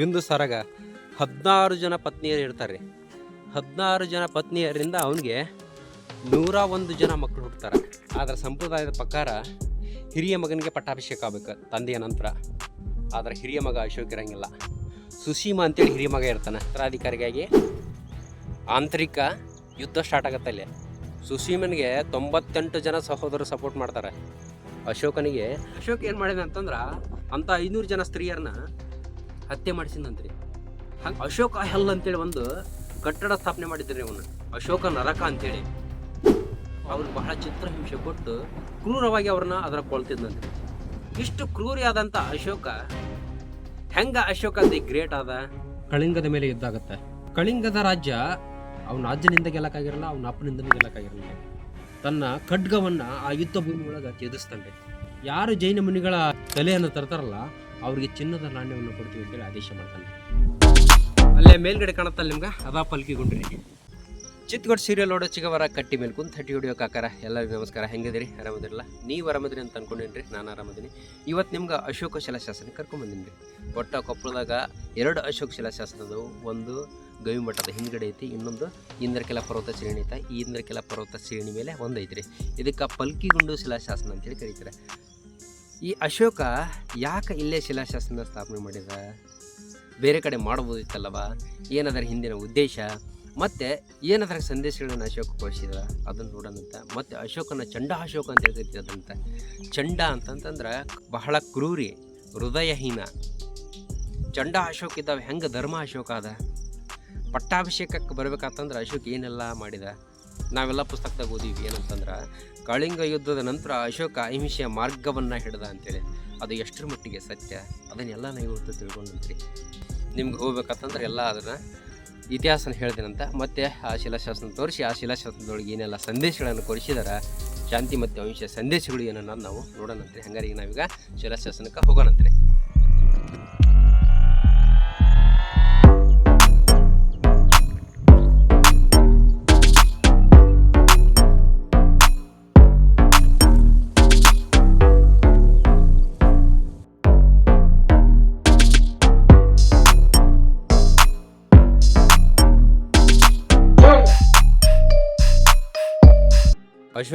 ಬಿಂದು ಸರಗ. ಹದಿನಾರು ಜನ ಪತ್ನಿಯರು ಇರ್ತಾರೆ. ಹದಿನಾರು ಜನ ಪತ್ನಿಯರಿಂದ ಅವನಿಗೆ ನೂರ ಒಂದು ಜನ ಮಕ್ಕಳು ಹುಡ್ತಾರೆ ಆದರೆ ಸಂಪ್ರದಾಯದ ಪ್ರಕಾರ ಹಿರಿಯ ಮಗನಿಗೆ ಪಟ್ಟಾಭಿಷೇಕ ಆಗ್ಬೇಕು ತಂದೆಯ ನಂತರ. ಆದರೆ ಹಿರಿಯ ಮಗ ಅಶೋಕ್ ಇರಂಗಿಲ್ಲ. ಸುಸೀಮಾ ಅಂತೇಳಿ ಹಿರಿಯ ಮಗ ಇರ್ತಾನೆ. ಉತ್ತರಾಧಿಕಾರಿಗಾಗಿ ಆಂತರಿಕ ಯುದ್ಧ ಸ್ಟಾರ್ಟ್ ಆಗುತ್ತೆ ಅಲ್ಲಿ. ಸುಸೀಮನಿಗೆ ತೊಂಬತ್ತೆಂಟು ಜನ ಸಹೋದರರು ಸಪೋರ್ಟ್ ಮಾಡ್ತಾರೆ. ಅಶೋಕನಿಗೆ ಅಶೋಕ್ ಏನು ಮಾಡಿದೆ ಅಂತಂದ್ರೆ ಅಂಥ ಐನೂರು ಜನ ಸ್ತ್ರೀಯರನ್ನ ಹತ್ಯೆ ಮಾಡಿಸಿದಂತ್ರಿ ಹಂಗೆ ಅಶೋಕ ಹೆಲ್ ಅಂತೇಳಿ ಒಂದು ಕಟ್ಟಡ ಸ್ಥಾಪನೆ ಮಾಡಿದ್ರಿ ಅವನು. ಅಶೋಕ ನರಕ ಅಂತೇಳಿ. ಅವ್ರಿಗೆ ಬಹಳ ಚಿತ್ರಹಿಂಸೆ ಕೊಟ್ಟು ಕ್ರೂರವಾಗಿ ಅವ್ರನ್ನ ಅದರ ಕೊಳ್ತಿದ್ನಂತೆ ಇಷ್ಟು ಕ್ರೂರಿಯಾದಂಥ ಅಶೋಕ, ಹೆಂಗ ಅಶೋಕ ದಿ ಗ್ರೇಟ್ ಆದ? ಕಳಿಂಗದ ಮೇಲೆ ಯುದ್ಧ ಆಗುತ್ತೆ ಕಳಿಂಗದ ರಾಜ್ಯ ಅವನ ಅಜ್ಜನಿಂದ ಗೆಲ್ಲಕ್ಕಾಗಿರಲ್ಲ, ಅವನ ಅಪ್ಪನಿಂದ ಗೆಲ್ಲಕ್ಕಾಗಿರಲ್ಲ. ತನ್ನ ಖಡ್ಗವನ್ನ ಆ ಯುದ್ಧ ಭೂಮಿ ಒಳಗೆ ತ್ಯಜಿಸ್ತಾನೆ ಯಾರು ಜೈನ ಮುನಿಗಳ ತಲೆಯನ್ನು ತರ್ತಾರಲ್ಲ ಅವ್ರಿಗೆ ಚಿನ್ನದ ನಾಣ್ಯವನ್ನು ಕೊಡ್ತೀವಿ ಅಂತೇಳಿ ಆದೇಶ ಮಾಡ್ತಾನೆ. ಅಲ್ಲೇ ಮೇಲ್ಗಡೆ ಕಾಣುತ್ತಲ್ಲ ನಿಮ್ಗೆ? ಅದಾ ಪಲ್ಕಿಗೊಂಡ್ರಿ ಚಿತ್ಗಡ್ ಸೀರಿಯಲ್ ನೋಡೋ ಚಿಗವರ ಕಟ್ಟಿ ಮೇಲೆ ಕುಂತ ಹಟ್ಟಿ ಹೊಡಿಯೋಕೆ ಆಕಾರ ಎಲ್ಲರಿಗೂ ನಮಸ್ಕಾರ. ಹೆಂಗಿದ್ರಿ ಆರಾಮದಿರಲ್ಲ? ನೀವು ಆರಾಮದಿರಿ ಅಂತ ಅನ್ಕೊಂಡೇನ್ರಿ ನಾನು ಆರಾಮದಿನಿ. ಇವತ್ತು ನಿಮ್ಗೆ ಅಶೋಕ ಶಿಲಾಶಾಸನ ಕರ್ಕೊಂಬಂದಿನಿ ಒಟ್ಟ ಕೊಪ್ಪಳದಾಗ ಎರಡು ಅಶೋಕ ಶಿಲಾಶಾಸನದವು. ಒಂದು ಗವಿಮಠದ ಹಿಂದ್ಗಡೆ ಐತಿ ಇನ್ನೊಂದು ಇಂದ್ರಕೆಲ ಪರ್ವತ ಶ್ರೇಣಿ ಐತೆ. ಈ ಇಂದ್ರಕೆಲ ಪರ್ವತ ಶ್ರೇಣಿ ಮೇಲೆ ಒಂದು ಐತ್ರಿ. ಇದಕ್ಕೆ ಪಲ್ಕಿಗುಂಡು ಶಿಲಾಶಾಸನ ಅಂತೇಳಿ ಕರೀತಾರೆ. ಈ ಅಶೋಕ ಯಾಕೆ ಇಲ್ಲೇ ಶಿಲಾಶಾಸನ ಸ್ಥಾಪನೆ ಮಾಡಿದ? ಬೇರೆ ಕಡೆ ಮಾಡ್ಬೋದಿತ್ತಲ್ಲವ ಏನದರ ಹಿಂದಿನ ಉದ್ದೇಶ? ಮತ್ತೆ ಏನದರ ಸಂದೇಶಗಳನ್ನು ಅಶೋಕ ಕೊಡಿಸಿದ? ಅದನ್ನು ನೋಡೋಣಂತ ಮತ್ತೆ ಅಶೋಕನ ಚಂಡ ಅಶೋಕ ಅಂತ ಹೇಳ್ತಿದ್ದಂತ ಚಂಡ ಅಂತಂತಂದ್ರೆ ಬಹಳ ಕ್ರೂರಿ, ಹೃದಯಹೀನ. ಚಂಡ ಅಶೋಕ ಇದ್ದಾವೆ. ಹೆಂಗೆ ಧರ್ಮ ಅಶೋಕ ಅದ? ಪಟ್ಟಾಭಿಷೇಕಕ್ಕೆ ಬರ್ಬೇಕಾತಂದ್ರೆ ಅಶೋಕ ಏನೆಲ್ಲ ಮಾಡಿದ? ನಾವೆಲ್ಲ ಪುಸ್ತಕದಾಗ ಓದೀವಿ ಏನಂತಂದ್ರೆ, ಕಳಿಂಗ ಯುದ್ಧದ ನಂತರ ಅಶೋಕ ಅಹಿಂಸೆಯ ಮಾರ್ಗವನ್ನು ಹಿಡ್ದ ಅಂತೇಳಿ. ಅದು ಎಷ್ಟರ ಮಟ್ಟಿಗೆ ಸತ್ಯ? ಅದನ್ನೆಲ್ಲ ನಾವು ಇವತ್ತು ತಿಳ್ಕೊಂಡಂತ್ರಿ. ನಿಮ್ಗೆ ಹೋಗ್ಬೇಕಂತಂದ್ರೆ ಎಲ್ಲ ಅದನ್ನು ಇತಿಹಾಸನ ಹೇಳ್ತೀನಂತ ಮತ್ತು ಆ ಶಿಲಾಶಾಸನ ತೋರಿಸಿ, ಆ ಶಿಲಾಶಾಸನದೊಳಗೆ ಏನೆಲ್ಲ ಸಂದೇಶಗಳನ್ನು ಕೊಡಿಸಿದಾರ, ಶಾಂತಿ ಮತ್ತು ಅಹಿಂಸೆ ಸಂದೇಶಗಳು ಏನನ್ನ ನಾವು ನೋಡೋಣಂತ್ರಿ. ಹಂಗಾರೆ ಈಗ ನಾವೀಗ ಶಿಲಾಶಾಸನಕ್ಕೆ ಹೋಗೋಣಂತ್ರಿ.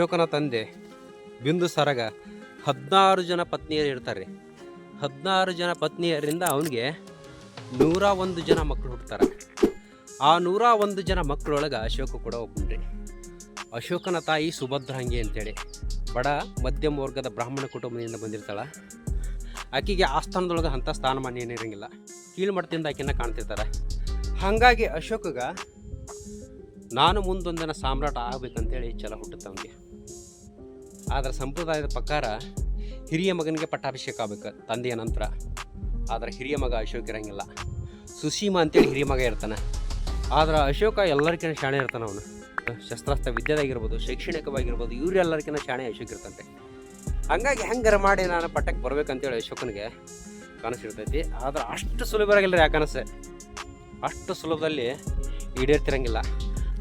ಅಶೋಕನ ತಂದೆ ಬಿಂದು ಸರಗ ಹದಿನಾರು ಜನ ಪತ್ನಿಯರು ಇರ್ತಾರೆ. ಹದಿನಾರು ಜನ ಪತ್ನಿಯರಿಂದ ಅವನಿಗೆ ನೂರ ಒಂದು ಜನ ಮಕ್ಕಳು ಹುಡ್ತಾರೆ ಆ ನೂರ ಒಂದು ಜನ ಮಕ್ಕಳೊಳಗೆ ಅಶೋಕ ಕೂಡ ಒಬ್ಬನ್ರಿ ಅಶೋಕನ ತಾಯಿ ಸುಭದ್ರಾಂಗಿ ಅಂತೇಳಿ. ಬಡ ಮಧ್ಯಮ ವರ್ಗದ ಬ್ರಾಹ್ಮಣ ಕುಟುಂಬದಿಂದ ಬಂದಿರ್ತಾಳೆ. ಆಕೆಗೆ ಆಸ್ಥಾನದೊಳಗೆ ಸ್ಥಾನದೊಳಗೆ ಅಂಥ ಸ್ಥಾನಮಾನ ಏನಿರಂಗಿಲ್ಲ ಕೀಳ್ಮಟ್ಟದಿಂದ ಆಕೆನ ಕಾಣ್ತಿರ್ತಾರೆ. ಹಾಗಾಗಿ ಅಶೋಕಗ, ನಾನು ಮುಂದೊಂದಿನ ಸಾಮ್ರಾಟ ಆಗ್ಬೇಕಂತೇಳಿ ಛಲ ಹುಟ್ಟುತ್ತೆ ಅವನಿಗೆ. ಆದರೆ ಸಂಪ್ರದಾಯದ ಪ್ರಕಾರ ಹಿರಿಯ ಮಗನಿಗೆ ಪಟ್ಟಾಭಿಷೇಕ ಆಗ್ಬೇಕು, ತಂದೆಯ ನಂತರ. ಆದರೆ ಹಿರಿಯ ಮಗ ಅಶೋಕ್ ಇರಂಗಿಲ್ಲ. ಸುಸೀಮ ಅಂತೇಳಿ ಹಿರಿಯ ಮಗ ಇರ್ತಾನೆ. ಆದ್ರೆ ಅಶೋಕ ಎಲ್ಲರಿಗಿಂತ ಶಾಣೆ ಇರ್ತಾನೆ ಅವನು. ಶಸ್ತ್ರಾಸ್ತ್ರ ವಿದ್ಯೆದಾಗಿರ್ಬೋದು, ಶೈಕ್ಷಣಿಕವಾಗಿರ್ಬೋದು ಇವರೆಲ್ಲರಿಗಿಂತ ಶಾಣೆ ಅಶೋಕ್ ಇರ್ತಂತೆ. ಹಂಗಾಗಿ ಹೆಂಗಾರ ಮಾಡಿ ನಾನು ಪಟ್ಟಕ್ಕೆ ಬರ್ಬೇಕಂತೇಳಿ ಅಶೋಕನಿಗೆ ಕನಸಿರ್ತೈತಿ. ಆದ್ರೆ ಅಷ್ಟು ರೀ ಆ ಕನಸು. ಅಷ್ಟು ಸುಲಭದಲ್ಲಿ ಈಡೇರ್ತಿರಂಗಿಲ್ಲ.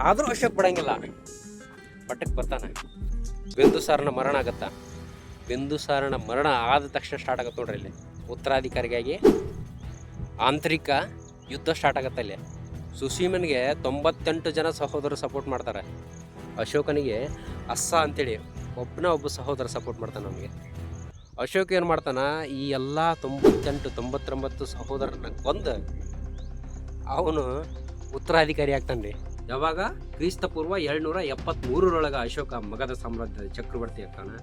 ಆದರೂ ಅಶೋಕ್ ಬಿಡಂಗಿಲ್ಲ. ಪಟ್ಟಕ್ಕೆ ಬರ್ತಾನೆ. ಬಿಂದುಸಾರನ ಮರಣ ಆಗತ್ತ? ಬಿಂದುಸಾರನ ಮರಣ ಆದ ತಕ್ಷಣ ಸ್ಟಾರ್ಟ್ ಆಗತ್ತೆ ನೋಡ್ರಿ ಇಲ್ಲಿ. ಉತ್ತರಾಧಿಕಾರಿಗಾಗಿ ಆಂತರಿಕ ಯುದ್ಧ ಸ್ಟಾರ್ಟ್ ಆಗತ್ತೆ ಇಲ್ಲಿ ಸುಸೀಮನಿಗೆ ತೊಂಬತ್ತೆಂಟು ಜನ ಸಹೋದರ ಸಪೋರ್ಟ್ ಮಾಡ್ತಾರೆ. ಅಶೋಕನಿಗೆ ಅಸ್ಸ ಅಂತೇಳಿ ಒಬ್ಬನ ಒಬ್ಬ ಸಹೋದರ ಸಪೋರ್ಟ್ ಮಾಡ್ತಾನೆ ನಮಗೆ. ಅಶೋಕ್ ಏನು ಮಾಡ್ತಾನೆ, ಈ ಎಲ್ಲ ತೊಂಬತ್ತೆಂಟು, ತೊಂಬತ್ತೊಂಬತ್ತು ಸಹೋದರನ ಕೊಂದು ಅವನು ಉತ್ತರಾಧಿಕಾರಿ ಆಗ್ತಾನೆ ರೀ ಯಾವಾಗ? ಕ್ರಿಸ್ತ ಪೂರ್ವ ಏಳ್ನೂರ ಎಪ್ಪತ್ತ್ಮೂರರೊಳಗೆ ಅಶೋಕ ಮಗಧ ಸಾಮ್ರಾಜ್ಯದ ಚಕ್ರವರ್ತಿ ಆಗ್ತಾನೆ.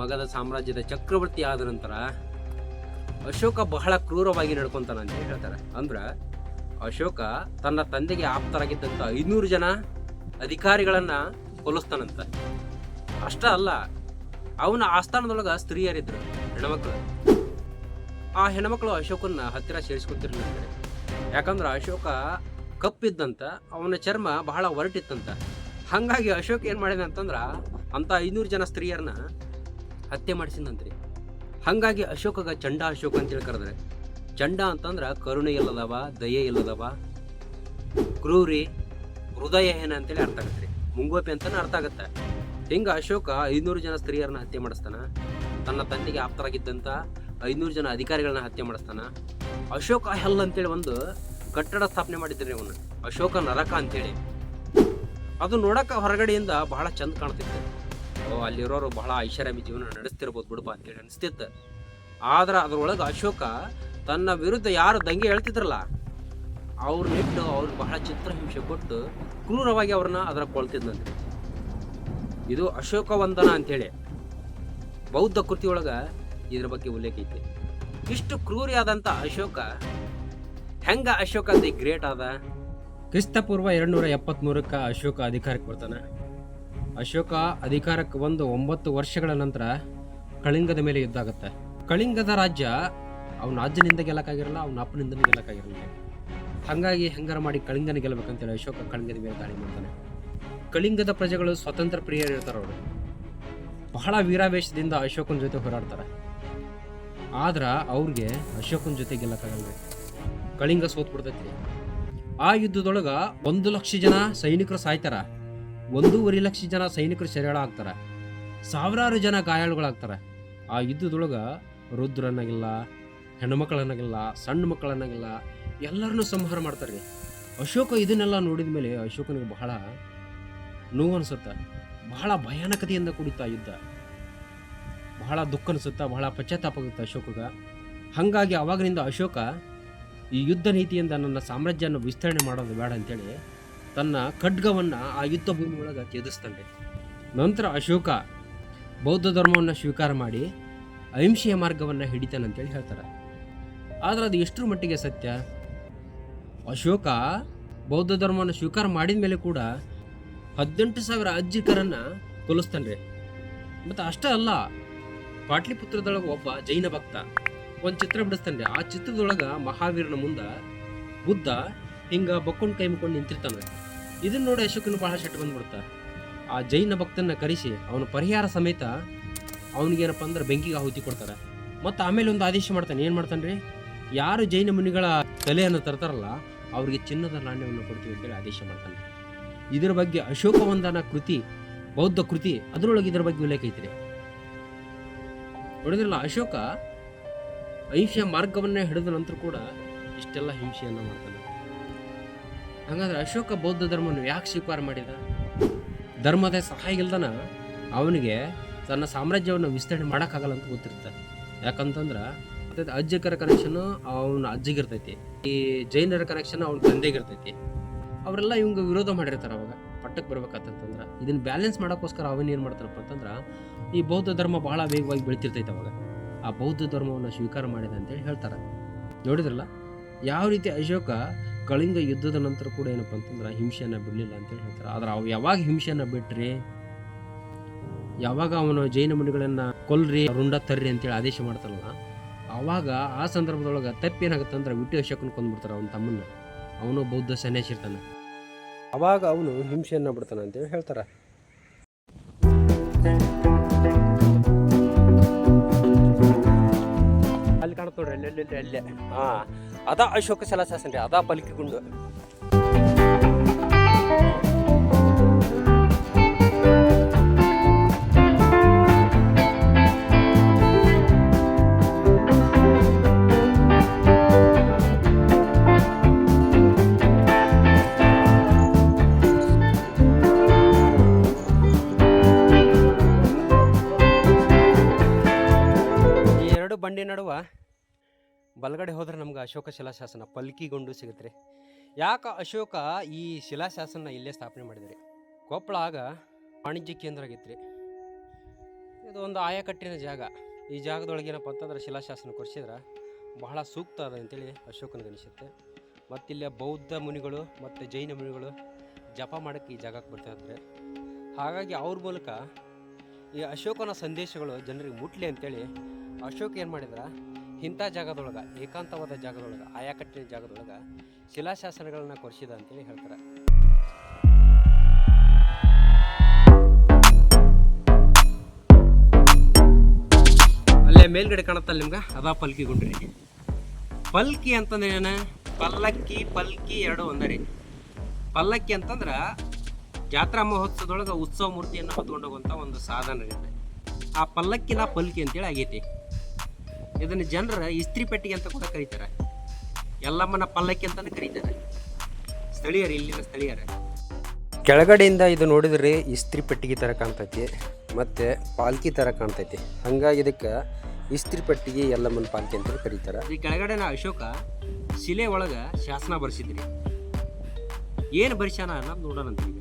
ಮಗಧ ಸಾಮ್ರಾಜ್ಯದ ಚಕ್ರವರ್ತಿ ಆದ ನಂತರ ಅಶೋಕ ಬಹಳ ಕ್ರೂರವಾಗಿ ನಡ್ಕೊತಾನೆ ಅಂತ ಹೇಳ್ತಾರೆ. ಅಂದ್ರೆ ಅಶೋಕ ತನ್ನ ತಂದೆಗೆ ಆಪ್ತರಾಗಿದ್ದಂಥ ಐನೂರು ಜನ ಅಧಿಕಾರಿಗಳನ್ನ ಕೊಲಿಸ್ತಾನಂತ ಅಷ್ಟ ಅಲ್ಲ, ಅವನ ಆಸ್ಥಾನದೊಳಗ ಸ್ತ್ರೀಯರಿದ್ರು, ಹೆಣ್ಮಕ್ಳು. ಆ ಹೆಣ್ಮಕ್ಳು ಅಶೋಕನ್ನ ಹತ್ತಿರ ಸೇರಿಸ್ಕೊತಿರ್ಲಿಲ್ಲ ಯಾಕಂದ್ರೆ ಅಶೋಕ ಕಪ್ಪಿದ್ದಂತ, ಅವನ ಚರ್ಮ ಬಹಳ ಹೊರಟಿತ್ತಂತ ಹಾಗಾಗಿ ಅಶೋಕ್ ಏನು ಮಾಡಿದ ಅಂತಂದ್ರೆ ಅಂಥ ಐನೂರು ಜನ ಸ್ತ್ರೀಯರನ್ನ ಹತ್ಯೆ ಮಾಡಿಸಿದಂತ್ರಿ ಹಾಗಾಗಿ ಅಶೋಕಗ ಚಂಡ ಅಶೋಕ ಅಂತೇಳಿ ಕರೆದ್ರೆ. ಚಂಡ ಅಂತಂದ್ರೆ ಕರುಣೆ ಇಲ್ಲದವ, ದಯೆ ಇಲ್ಲದವ, ಕ್ರೂರಿ, ಹೃದಯ ಏನ ಅಂತೇಳಿ ಅರ್ಥ ಆಗತ್ತೆ ಮುಂಗೋಪಿ ಅಂತಾನೆ ಅರ್ಥ ಆಗತ್ತೆ. ಹಿಂಗೆ ಅಶೋಕ ಐನೂರು ಜನ ಸ್ತ್ರೀಯರನ್ನ ಹತ್ಯೆ ಮಾಡಿಸ್ತಾನ. ತನ್ನ ತಂದೆಗೆ ಆಪ್ತರಾಗಿದ್ದಂಥ ಐನೂರು ಜನ ಅಧಿಕಾರಿಗಳನ್ನ ಹತ್ಯೆ ಮಾಡಿಸ್ತಾನ. ಅಶೋಕ ಹೆಲ್ ಅಂತೇಳಿ ಒಂದು ಕಟ್ಟಡ ಸ್ಥಾಪನೆ ಮಾಡಿದ್ರಿ ಇವನು. ಅಶೋಕ ನರಕ ಅಂತೇಳಿ. ಅದು ನೋಡಕ ಹೊರಗಡೆಯಿಂದ ಬಹಳ ಚಂದ ಕಾಣ್ತಿತ್ತು. ಓ, ಅಲ್ಲಿರೋರು ಬಹಳ ಐಷಾರಾಮಿ ಜೀವನ ನಡೆಸ್ತಿರ್ಬೋದು ಬಿಡಪ್ಪ ಅಂತೇಳಿ ಅನಿಸ್ತಿತ್ತು. ಆದ್ರೆ ಅದ್ರೊಳಗೆ ಅಶೋಕ ತನ್ನ ವಿರುದ್ಧ ಯಾರು ದಂಗೆ ಹೇಳ್ತಿದ್ರಲ್ಲ ಅವ್ರನ್ನಿಟ್ಟು ಅವ್ರಿಗೆ ಬಹಳ ಚಿತ್ರಹಿಂಸೆ ಕೊಟ್ಟು ಕ್ರೂರವಾಗಿ ಅವ್ರನ್ನ ಅದರ ಕೊಳ್ತಿದ್ನಂತೆ ಇದು ಅಶೋಕ ವಂದನ ಅಂತೇಳಿ. ಬೌದ್ಧ ಕೃತಿಯೊಳಗ ಇದ್ರ ಬಗ್ಗೆ ಉಲ್ಲೇಖ ಐತಿ. ಇಷ್ಟು ಕ್ರೂರಿಯಾದಂಥ ಅಶೋಕ ಹೆಂಗ ಅಶೋಕ ದಿ ಗ್ರೇಟ್ ಆದ? ಕ್ರಿಸ್ತಪೂರ್ವ ಎರಡ್ನೂರ ಎಪ್ಪತ್ಮೂರಕ್ಕೆ ಅಶೋಕ ಅಧಿಕಾರಕ್ಕೆ ಬರ್ತಾನೆ. ಅಶೋಕ ಅಧಿಕಾರಕ್ಕೆ ಬಂದು ಒಂಬತ್ತು ವರ್ಷಗಳ ನಂತರ ಕಳಿಂಗದ ಮೇಲೆ ಯುದ್ಧ ಆಗುತ್ತೆ. ಕಳಿಂಗದ ರಾಜ್ಯ ಅವನ ಅಜ್ಜನಿಂದ ಗೆಲ್ಲಕ್ಕಾಗಿರಲ್ಲ, ಅವನ ಅಪ್ಪನಿಂದ ಗೆಲ್ಲಕ್ಕಾಗಿರಲ್ಲ. ಹಾಗಾಗಿ ಹೆಂಗಾರ ಮಾಡಿ ಕಳಿಂಗನ ಗೆಲ್ಲಬೇಕಂತೇಳಿ ಅಶೋಕ ಕಳಿಂಗದ ಮೇಲೆ ದಾಳಿ ಮಾಡ್ತಾನೆ. ಕಳಿಂಗದ ಪ್ರಜೆಗಳು ಸ್ವತಂತ್ರ ಪ್ರಿಯರಿರ್ತಾರೆ ಅವರು. ಬಹಳ ವೀರಾವೇಶದಿಂದ ಅಶೋಕನ ಜೊತೆ ಹೋರಾಡ್ತಾರೆ. ಆದ್ರೆ ಅವ್ರಿಗೆ ಅಶೋಕನ ಜೊತೆ ಗೆಲ್ಲಕ್ಕಾಗಲ್ಲ ಕಳಿಂಗ ಸೋತ್ ಬಿಡ್ತೈತಿ. ಆ ಯುದ್ಧದೊಳಗ ಒಂದು ಲಕ್ಷ ಜನ ಸೈನಿಕರು ಸಾಯ್ತಾರ. ಒಂದೂವರೆ ಲಕ್ಷ ಜನ ಸೈನಿಕರು ಶರೀರ ಆಗ್ತಾರ. ಸಾವಿರಾರು ಜನ ಗಾಯಾಳುಗಳಾಗ್ತಾರ. ಆ ಯುದ್ಧದೊಳಗ ರುದ್ರನಾಗಿಲ್ಲ ಹೆಣ್ಮಕ್ಳನ್ನಾಗಿಲ್ಲ, ಸಣ್ಣ ಮಕ್ಕಳನ್ನಾಗಿಲ್ಲ ಎಲ್ಲರನ್ನೂ ಸಂಹಾರ ಮಾಡ್ತಾರೆ ಅಶೋಕ ಇದನ್ನೆಲ್ಲ ನೋಡಿದ ಮೇಲೆ ಅಶೋಕನಿಗೆ ಬಹಳ ನೋವು ಅನಿಸುತ್ತ. ಬಹಳ ಭಯಾನಕತೆಯಿಂದ ಕುಡಿತ ಯುದ್ಧ. ಬಹಳ ದುಃಖ ಅನಿಸುತ್ತಾ, ಬಹಳ ಪಶ್ಚಾತ್ತಾಪ ಆಗುತ್ತೆ ಅಶೋಕಗ. ಹಾಗಾಗಿ ಅವಾಗಿನಿಂದ ಅಶೋಕ ಈ ಯುದ್ಧ ನೀತಿಯಿಂದ ನನ್ನ ಸಾಮ್ರಾಜ್ಯವನ್ನು ವಿಸ್ತರಣೆ ಮಾಡೋದು ಬೇಡ ಅಂತೇಳಿ ತನ್ನ ಖಡ್ಗವನ್ನು ಆ ಯುದ್ಧ ಭೂಮಿ ಒಳಗೆ ತ್ಯಜಿಸ್ತಾನೆ. ನಂತರ ಅಶೋಕ ಬೌದ್ಧ ಧರ್ಮವನ್ನು ಸ್ವೀಕಾರ ಮಾಡಿ ಅಹಿಂಸೆಯ ಮಾರ್ಗವನ್ನು ಹಿಡಿತಾನಂತೇಳಿ ಹೇಳ್ತಾರೆ. ಆದರೆ ಅದು ಎಷ್ಟರ ಮಟ್ಟಿಗೆ ಸತ್ಯ? ಅಶೋಕ ಬೌದ್ಧ ಧರ್ಮವನ್ನು ಸ್ವೀಕಾರ ಮಾಡಿದ ಮೇಲೆ ಕೂಡ ಹದಿನೆಂಟು ಸಾವಿರ ಅಜ್ಜಿಕರನ್ನು ಕೊಲಿಸ್ತಾನೆ ಮತ್ತು ಅಷ್ಟೇ ಅಲ್ಲ, ಪಾಟ್ಲಿಪುತ್ರದೊಳಗೆ ಒಬ್ಬ ಜೈನ ಭಕ್ತ. ಒಂದು ಚಿತ್ರ ಬಿಡಿಸ್ತಾನೆ. ಆ ಚಿತ್ರದೊಳಗ ಮಹಾವೀರನ ಮುಂದ ಬುದ್ಧ ಹಿಂಗ ಬಕ್ಕೊಂಡು ಕೈ ಮುಕ್ಕೊಂಡು ನಿಂತಿರ್ತಾನೆ. ಇದನ್ನ ನೋಡಿ ಅಶೋಕನು ಬಹಳ ಶೆಟ್ಟು ಬಂದ್ಬಿಡ್ತ. ಆ ಜೈನ ಭಕ್ತನ ಕರೆಸಿ ಅವನ ಪರಿಹಾರ ಸಮೇತ ಅವನಿಗೇನಪ್ಪ ಅಂದ್ರೆ ಬೆಂಕಿಗೆ ಆಹುತಿ ಕೊಡ್ತಾರೆ. ಮತ್ತು ಆಮೇಲೆ ಒಂದು ಆದೇಶ ಮಾಡ್ತಾನೆ. ಏನು ಮಾಡ್ತಾನೆ ಯಾರು ಜೈನ ಮುನಿಗಳ ತಲೆಯನ್ನು ತರ್ತಾರಲ್ಲ, ಅವರಿಗೆ ಚಿನ್ನದ ನಾಣ್ಯವನ್ನು ಕೊಡ್ತೀವಿ ಅಂತೇಳಿ ಆದೇಶ ಮಾಡ್ತಾನೆ. ಇದರ ಬಗ್ಗೆ ಅಶೋಕವಂದನ ಕೃತಿ, ಬೌದ್ಧ ಕೃತಿ ಅದರೊಳಗೆ ಇದರ ಬಗ್ಗೆ ಉಲ್ಲೇಖ ಐತ್ರಿ. ನೋಡಿದ್ರಲ್ಲ, ಅಶೋಕ ಅಹಿಂಸೆಯ ಮಾರ್ಗವನ್ನೇ ಹಿಡಿದ ನಂತರ ಕೂಡ ಇಷ್ಟೆಲ್ಲ ಹಿಂಸೆಯನ್ನು ಮಾಡ್ತಾನೆ. ಹಾಗಾದ್ರೆ ಅಶೋಕ ಬೌದ್ಧ ಧರ್ಮವನ್ನು ಯಾಕೆ ಸ್ವೀಕಾರ ಮಾಡಿದ? ಧರ್ಮದ ಸಹಾಯ ಇಲ್ದನ ಅವನಿಗೆ ತನ್ನ ಸಾಮ್ರಾಜ್ಯವನ್ನು ವಿಸ್ತರಣೆ ಮಾಡೋಕ್ಕಾಗಲ್ಲ ಅಂತ ಗೊತ್ತಿರುತ್ತೆ ಯಾಕಂತಂದ್ರೆ ಅಜ್ಜಕರ ಕನೆಕ್ಷನ್ ಅವನ ಅಜ್ಜಿಗಿರ್ತೈತಿ. ಈ ಜೈನರ ಕನೆಕ್ಷನ್ ಅವನ ತಂದೆಗಿರ್ತೈತಿ. ಅವರೆಲ್ಲ ಇವಂಗ ವಿರೋಧ ಮಾಡಿರ್ತಾರೆ ಅವಾಗ. ಪಟ್ಟಕ್ಕೆ ಬರ್ಬೇಕಂತಂದ್ರೆ ಇದನ್ನ ಬ್ಯಾಲೆನ್ಸ್ ಮಾಡೋಕ್ಕೋಸ್ಕರ ಅವನೇನು ಏನು ಮಾಡ್ತಾನಪ್ಪ ಅಂತಂದ್ರೆ, ಈ ಬೌದ್ಧ ಧರ್ಮ ಬಹಳ ವೇಗವಾಗಿ ಬೆಳಿತಿರ್ತೈತೆ ಅವಾಗ. ಆ ಬೌದ್ಧ ಧರ್ಮವನ್ನು ಸ್ವೀಕಾರ ಮಾಡಿದೆ ಅಂತೇಳಿ ಹೇಳ್ತಾರೆ. ನೋಡಿದ್ರಲ್ಲ? ಯಾವ ರೀತಿ ಅಶೋಕ ಕಳಿಂಗ ಯುದ್ಧದ ನಂತರ ಕೂಡ ಏನಪ್ಪ ಅಂತಂದ್ರೆ ಹಿಂಸೆಯನ್ನು ಬಿಡಲಿಲ್ಲ ಅಂತೇಳಿ ಹೇಳ್ತಾರೆ. ಆದ್ರೆ ಅವು ಯಾವಾಗ ಹಿಂಸೆಯನ್ನು ಬಿಟ್ರಿ? ಯಾವಾಗ ಅವನು ಜೈನ ಮುನಿಗಳನ್ನ ಕೊಲ್ರಿ, ರುಂಡ ತರ್ರಿ ಅಂತೇಳಿ ಆದೇಶ ಮಾಡ್ತಾರಲ್ಲ ಆವಾಗ ಆ ಸಂದರ್ಭದೊಳಗೆ ತಪ್ಪೇನಾಗುತ್ತೆ ಅಂದ್ರೆ ವಿಟ್ಟು ಅಶೋಕನ ಕೊಂದ್ಬಿಡ್ತಾರೆ ಅವನ ತಮ್ಮನ್ನ. ಅವನು ಬೌದ್ಧ ಸನ್ಯಾಸಿ ಇರ್ತಾನೆ. ಅವಾಗ ಅವನು ಹಿಂಸೆಯನ್ನು ಬಿಡ್ತಾನೆ ಅಂತೇಳಿ ಹೇಳ್ತಾರೆ. ಅಲ್ಲಿ ಕಾಣುತ್ತೆ ನೋಡ್ರಿ ಅಲ್ಲಿ ಅಲ್ಲಿ ಅಲ್ಲೇ ಹಾ ಅದ ಅಶೋಕ ಶಿಲಾಶಾಸನ ರೀ ಅದ ಪಲಿಕೆ ಗುಂಡು ಈ ಎರಡು ಬಂಡಿ ನಡುವ ಬಲಗಡೆ ಹೋದ್ರೆ ನಮ್ಗೆ ಅಶೋಕ ಶಿಲಾಶಾಸನ ಪಲ್ಕಿಗೊಂಡು ಸಿಗುತ್ತೆ ಯಾಕೆ ಅಶೋಕ ಈ ಶಿಲಾಶಾಸನ ಇಲ್ಲೇ ಸ್ಥಾಪನೆ ಮಾಡಿದ್ರಿ? ಕೊಪ್ಪಳ ಆಗ ವಾಣಿಜ್ಯ ಕೇಂದ್ರ ಆಗೈತ್ರಿ ಇದು ಒಂದು ಆಯಕಟ್ಟಿನ ಜಾಗ. ಈ ಜಾಗದೊಳಗೆ ಏನಪ್ಪ ಅಂತಂದ್ರೆ ಶಿಲಾಶಾಸನ ಕೊರಿಸಿದ್ರೆ ಬಹಳ ಸೂಕ್ತ ಅದ ಅಂತೇಳಿ ಅಶೋಕನಿಗೆ ಅನಿಸುತ್ತೆ. ಮತ್ತು ಇಲ್ಲಿ ಬೌದ್ಧ ಮುನಿಗಳು ಮತ್ತು ಜೈನ ಮುನಿಗಳು ಜಪ ಮಾಡೋಕ್ಕೆ ಈ ಜಾಗಕ್ಕೆ ಬರ್ತಾ ಇದ್ದಾರೆ ಹಾಗಾಗಿ ಅವ್ರ ಮೂಲಕ ಈ ಅಶೋಕನ ಸಂದೇಶಗಳು ಜನರಿಗೆ ಮುಟ್ಲಿ ಅಂತೇಳಿ ಅಶೋಕ ಏನು ಮಾಡಿದ್ರ ಇಂಥ ಜಾಗದೊಳಗೆ, ಏಕಾಂತವಾದ ಜಾಗದೊಳಗೆ, ಆಯಾಕಟ್ಟಿನ ಜಾಗದೊಳಗೆ ಶಿಲಾಶಾಸನಗಳನ್ನು ಕೊರಿಸಿದ ಅಂತೇಳಿ ಹೇಳ್ತಾರೆ. ಅಲ್ಲೇ ಮೇಲ್ಗಡೆ ಕಾಣುತ್ತಲ್ಲ ನಿಮ್ಗೆ? ಅದಾ ಪಲ್ಕಿ ಗುಂಡ್ರಿ. ಪಲ್ಕಿ ಅಂತಂದ್ರೆ ಏನ? ಪಲ್ಲಕ್ಕಿ, ಪಲ್ಕಿ ಎರಡು ಒಂದರಿ. ಪಲ್ಲಕ್ಕಿ ಅಂತಂದ್ರೆ ಜಾತ್ರಾ ಮಹೋತ್ಸವದೊಳಗೆ ಉತ್ಸವ ಮೂರ್ತಿಯನ್ನು ಹೊತ್ಕೊಂಡು ಹೋಗುವಂಥ ಒಂದು ಸಾಧನ ಆ ಪಲ್ಲಕ್ಕಿನ ಪಲ್ಕಿ ಅಂತೇಳಿ ಆಗೈತಿ. ಇದನ್ನು ಜನರ ಇಸ್ತ್ರಿ ಪೆಟ್ಟಿಗೆ ಅಂತ ಕೂಡ ಕರೀತಾರೆ. ಎಲ್ಲಮ್ಮನ ಪಲ್ಲಕ್ಕಿ ಅಂತಂದು ಕರೀತಾರೆ. ಸ್ಥಳೀಯರು ಇಲ್ಲಿನ ಸ್ಥಳೀಯರ. ಕೆಳಗಡೆಯಿಂದ ಇದು ನೋಡಿದ್ರೆ ಇಸ್ತ್ರಿ ಪೆಟ್ಟಿಗೆ ಥರ ಕಾಣ್ತೈತಿ ಮತ್ತು ಪಾಲ್ಕಿ ಥರ ಕಾಣ್ತೈತಿ. ಹಂಗಾಗಿ ಇದಕ್ಕೆ ಇಸ್ತ್ರಿ ಪೆಟ್ಟಿಗೆ ಎಲ್ಲಮ್ಮನ ಪಾಲ್ಕಿ ಅಂತ ಕರೀತಾರೆ. ಈ ಕೆಳಗಡೆನ ಅಶೋಕ ಶಿಲೆ ಒಳಗೆ ಶಾಸನ ಬರ್ಸಿದ್ರಿ. ಏನು ಬರ್ಸ್ಯಾನ ಅನ್ನೋದು ನೋಡೋಣ ಅಂತ ಈಗ.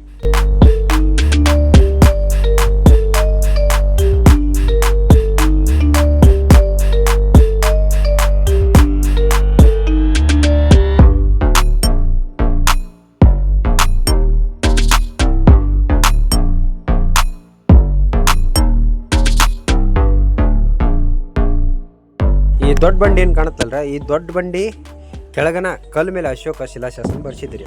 ಈ ದೊಡ್ಡ ಬಂಡಿ ಏನು ಕಾಣುತ್ತಲ್ರ? ಈ ದೊಡ್ಡ ಬಂಡಿ ಕೆಳಗನ ಕಲ್ಲು ಮೇಲೆ ಅಶೋಕ ಶಿಲಾಶಾಸನ ಬರ್ಸಿದ್ರಿ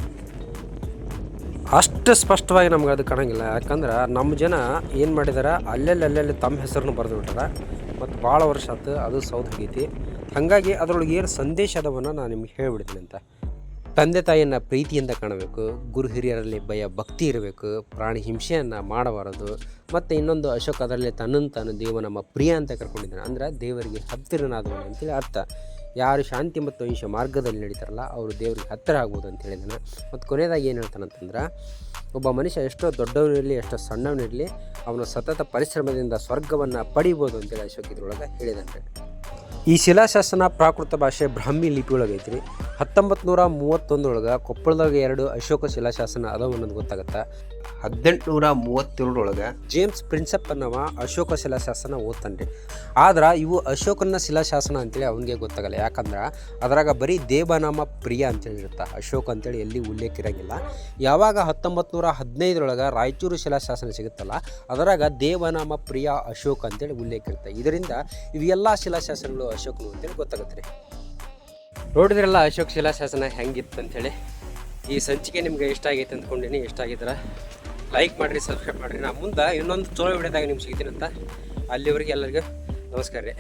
ಅಷ್ಟು ಸ್ಪಷ್ಟವಾಗಿ ನಮ್ಗೆ ಅದು ಕಾಣಂಗಿಲ್ಲ. ಯಾಕಂದ್ರೆ ನಮ್ಮ ಜನ ಏನು ಮಾಡಿದಾರೆ? ಅಲ್ಲೆಲ್ಲಿ ಅಲ್ಲೆಲ್ಲಿ ತಮ್ಮ ಹೆಸರನ್ನು ಬರೆದು ಬಿಟ್ಟಾರ. ಮತ್ತು ಭಾಳ ವರ್ಷ ಆಯ್ತು ಅದು ಹೋಗೈತಿ ಹಾಗಾಗಿ ಅದರೊಳಗೆ ಏನು ಸಂದೇಶ ಅದವನ್ನ ನಾನು ನಿಮ್ಗೆ ಹೇಳ್ಬಿಡ್ತೀನಿ ಅಂತ. ತಂದೆ ತಾಯಿಯನ್ನು ಪ್ರೀತಿಯಿಂದ ಕಾಣಬೇಕು, ಗುರು ಹಿರಿಯರಲ್ಲಿ ಭಯ, ಭಕ್ತಿ ಇರಬೇಕು, ಪ್ರಾಣಿ ಹಿಂಸೆಯನ್ನು ಮಾಡಬಾರದು, ಮತ್ತು ಇನ್ನೊಂದು ಅಶೋಕ ಅದರಲ್ಲಿ ತನ್ನನ್ನು ತಾನು ದೇವ ನಮ್ಮ ಪ್ರಿಯ ಅಂತ ಕರ್ಕೊಂಡಿದ್ದಾನೆ. ಅಂದ್ರೆ ದೇವರಿಗೆ ಹತ್ತಿರನಾದವನು ಅಂತೇಳಿ ಅರ್ಥ. ಯಾರು ಶಾಂತಿ ಮತ್ತು ಅಹಿಂಸ ಮಾರ್ಗದಲ್ಲಿ ನಡೀತಾರಲ್ಲ, ಅವರು ದೇವರಿಗೆ ಹತ್ತಿರ ಆಗ್ಬೋದು ಅಂತ ಹೇಳಿದ್ದಾನೆ. ಮತ್ತು ಕೊನೆಯದಾಗಿ ಏನು ಹೇಳ್ತಾನಂತಂದ್ರೆ, ಒಬ್ಬ ಮನುಷ್ಯ ಎಷ್ಟೋ ದೊಡ್ಡವನಿರಲಿ ಎಷ್ಟೋ ಸಣ್ಣವನಿರಲಿ ಅವನು ಸತತ ಪರಿಶ್ರಮದಿಂದ ಸ್ವರ್ಗವನ್ನು ಪಡಿಬೋದು ಅಂತೇಳಿ ಅಶೋಕ್ ಇದ್ರೊಳಗೆ ಹೇಳಿದಾನೆ ಈ ಶಿಲಾಶಾಸನ ಪ್ರಾಕೃತ ಭಾಷೆ ಬ್ರಾಹ್ಮಿ ಲಿಪಿ ಒಳಗೆ ಐತ್ರಿ. ಹತ್ತೊಂಬತ್ತು ನೂರ ಮೂವತ್ತೊಂದರೊಳಗೆ ಕೊಪ್ಪಳದಾಗ ಎರಡು ಅಶೋಕ ಶಿಲಾಶಾಸನ ಅದಾವ ಅನ್ನೋದು ಗೊತ್ತಾಗತ್ತೆ. ಹದಿನೆಂಟುನೂರ ಮೂವತ್ತೆರಡರೊಳಗೆ ಜೇಮ್ಸ್ ಪ್ರಿನ್ಸಪ್ ಅನ್ನವ ಅಶೋಕ ಶಿಲಾಶಾಸನ ಓದ್ತಾನ್ರಿ ಆದ್ರೆ ಇವು ಅಶೋಕನ ಶಿಲಾಶಾಸನ ಅಂತೇಳಿ ಅವನಿಗೆ ಗೊತ್ತಾಗಲ್ಲ. ಯಾಕಂದ್ರೆ ಅದರಾಗ ಬರೀ ದೇವನಾಮ ಪ್ರಿಯ ಅಂತೇಳಿ ಇರುತ್ತೆ. ಅಶೋಕ್ ಅಂತೇಳಿ ಎಲ್ಲಿ ಉಲ್ಲೇಖ ಇರೋಂಗಿಲ್ಲ. ಯಾವಾಗ ಹತ್ತೊಂಬತ್ತು ನೂರ ಹದಿನೈದರೊಳಗೆ ರಾಯಚೂರು ಶಿಲಾಶಾಸನ ಸಿಗುತ್ತಲ್ಲ, ಅದರಾಗ ದೇವನಾಮ ಪ್ರಿಯ ಅಶೋಕ್ ಅಂತೇಳಿ ಉಲ್ಲೇಖ ಇರುತ್ತೆ. ಇದರಿಂದ ಇವೆಲ್ಲ ಶಿಲಾಶಾಸನಗಳು ಅಶೋಕನು ಅಂತೇಳಿ ಗೊತ್ತಾಗುತ್ತೆ ರೀ. ನೋಡಿದ್ರಲ್ಲ ಅಶೋಕ್ ಶಿಲಾಶಾಸನ ಹೆಂಗಿತ್ತು ಅಂತೇಳಿ ಈ ಸಂಚಿಕೆ ನಿಮ್ಗೆ ಇಷ್ಟ ಆಗೈತೆ ಅಂದ್ಕೊಂಡೀನಿ, ಇಷ್ಟ ಆಗಿದ್ರೆ ಲೈಕ್ ಮಾಡಿರಿ ಸಬ್ಸ್ಕ್ರೈಬ್ ಮಾಡಿರಿ. ನಾ ಮುಂದೆ ಇನ್ನೊಂದು ಚಲೋ ವಿಡಿಯೋದಾಗ ನಿಮ್ಗೆ ಸಿಗ್ತೀನಿ ಅಂತ. ಅಲ್ಲಿವರೆಗೆ ಎಲ್ಲರಿಗೂ ನಮಸ್ಕಾರ ರೀ.